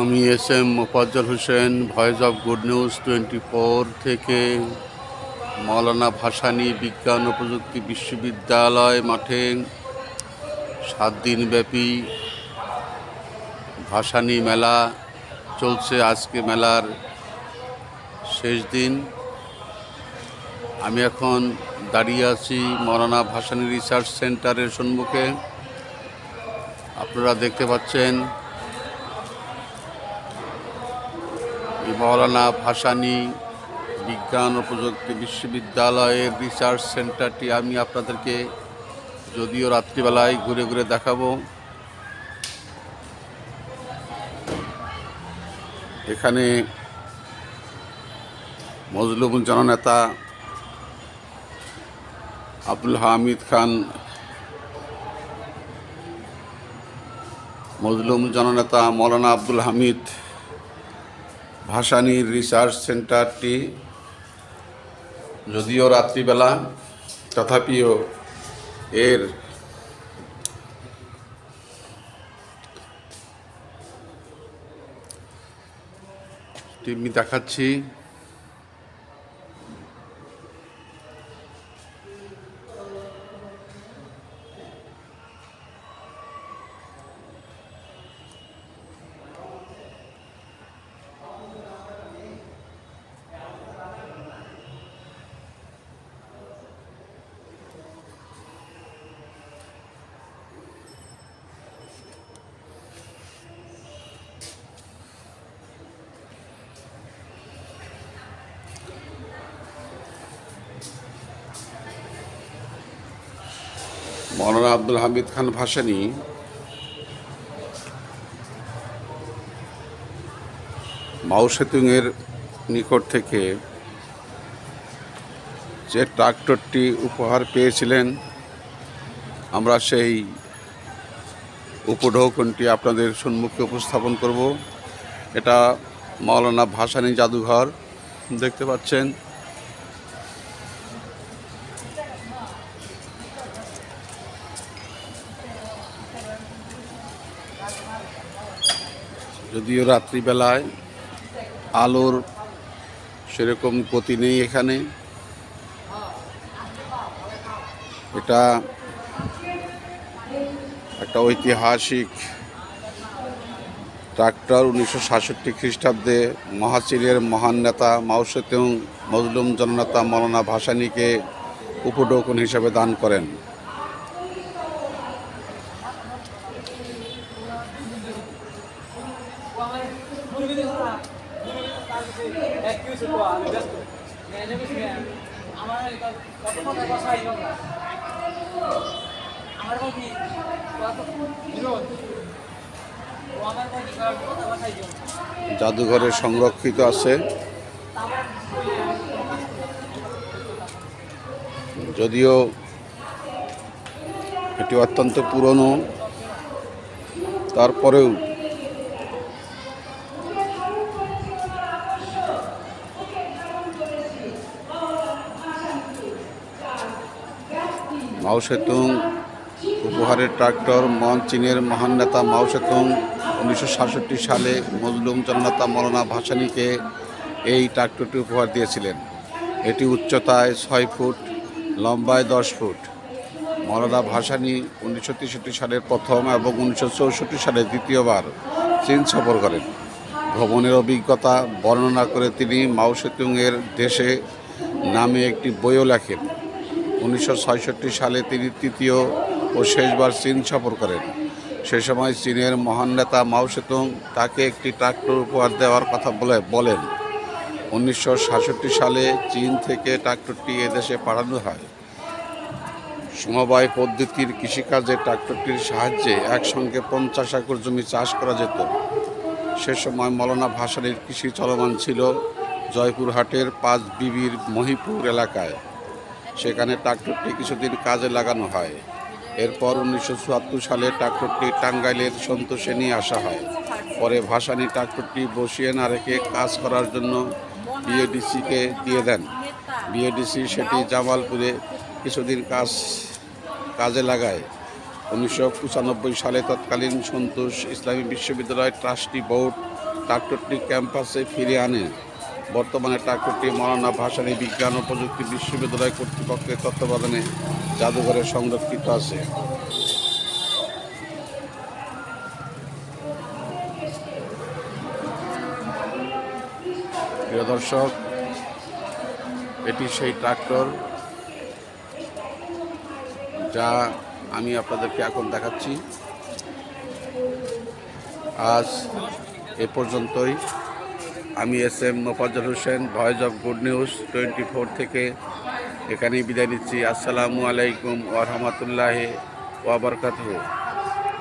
আমি S M Mofazzal Hossain, voice of good news twenty four থেকে মৌলানা ভাসানী বিজ্ঞান ও প্রযুক্তি বিশ্ববিদ্যালয় মাঠে সাত দিনব্যাপী ভাসানী মেলা চলছে। আজকে মেলার শেষ দিন। আমি এখন দাঁড়িয়ে আছি মৌলানা ভাসানী রিসার্চ সেন্টারের সম্মুখে। আপনারা দেখতে পাচ্ছেন এই মৌলানা ভাসানী বিজ্ঞান ও প্রযুক্তি বিশ্ববিদ্যালয়ের রিসার্চ সেন্টারটি আমি আপনাদেরকে যদিও রাত্রিবেলায় ঘুরে ঘুরে দেখাবো। এখানে মজলুম জননেতা আব্দুল হামিদ খান, মজলুম জননেতা মৌলানা আব্দুল হামিদ ভাসানীর রিসার্চ সেন্টারটি যদিও রাত্রিবেলা তথাপিও এর টিভি দেখাচ্ছি। মৌলানা আব্দুল হামিদ খান ভাসানী। মাউসেতুংয়ের নিকট থেকে যে ট্রাক্টরটি উপহার পেয়েছিলেন, আমরা সেই উপঢৌকনটি আপনাদের সম্মুখে উপস্থাপন করব। এটা মাওলানা ভাসানী জাদুঘর, দেখতে পাচ্ছেন। যদিও রাত্রিবেলায় আলোর সেরকম গতি নেই এখানে। এটা একটা ঐতিহাসিক ট্রাক্টর উনিশশো সাতষট্টি খ্রিস্টাব্দে মহাচিরের মহান নেতা মাউসেতুং মজলুম জননেতা মৌলানা ভাসানীকে উপডৌকন হিসাবে দান করেন। জাদুঘরে সংরক্ষিত আছে। যদিও এটি অত্যন্ত পুরনো তারপরেও মাওসেতুং উপহারের ট্রাক্টর মন চীনের মহান নেতা মাওসেতুং উনিশশো সাতষট্টি সালে মজলুম জননেতা মৌলানা ভাসানীকে এই ট্রাক্টরটি উপহার দিয়েছিলেন। এটি উচ্চতায় ছয় ফুট, লম্বায় দশ ফুট। মৌলানা ভাসানী উনিশশো সালের প্রথম এবং উনিশশো চৌষট্টি সালে দ্বিতীয়বার চীন সফর করেন। ভ্রমণের অভিজ্ঞতা বর্ণনা করে তিনি মাওসেতুংয়ের দেশে নামে একটি বইও লেখেন। উনিশশো সালে তিনি তৃতীয় ও শেষবার চীন সফর করেন। সে সময় চীনের মহান নেতা মাও সেতুং তাকে একটি ট্রাক্টর উপহার দেওয়ার কথা বলে, বলেন, উনিশশো সাতষট্টি সালে চীন থেকে ট্রাক্টরটি এদেশে পাঠানো হয়। সমবায় পদ্ধতির কৃষিকাজে ট্রাক্টরটির সাহায্যে একসঙ্গে পঞ্চাশ একর জমি চাষ করা যেত। সে সময় মৌলানা ভাসানির কৃষি চলমান ছিল জয়পুরহাটের পাঁচ বিবির মহিপুর এলাকায়। সেখানে ট্রাক্টরটি কিছুদিন কাজে লাগানো হয়। এরপর উনিশশো চুয়াত্তর সালে ট্রাক্টরটি টাঙ্গাইলের সন্তোষে নিয়ে আসা হয়। পরে ভাসানি ট্রাক্টরটি বসিয়ে না রেখে কাজ করার জন্য বিএডিসিকে দিয়ে দেন। বিএডিসি সেটি জামালপুরে কিছুদিন কাজ, কাজে লাগায়। উনিশশো পঁচানব্বই সালে তৎকালীন সন্তোষ ইসলামী বিশ্ববিদ্যালয় ট্রাস্টি বোর্ড ট্রাক্টরটি ক্যাম্পাসে ফিরে আনে। বর্তমানে ট্রাক্টরটি মৌলানা ভাসানী বিজ্ঞান ও প্রযুক্তি বিশ্ববিদ্যালয় কর্তৃপক্ষের তত্ত্বাবধানে জাদুঘরে সংরক্ষিত আছে। প্রিয় দর্শক, এটি সেই ট্রাক্টর যা আমি আপনাদেরকে এখন দেখাচ্ছি। আজ এ পর্যন্তই। আমি S M Mofazzal Hossain, voice of good news twenty four থেকে এখানেই বিদায় নিচ্ছি। আসসালামু আলাইকুম ওরহামতুল্লাহ ওয়াবারকাতুহ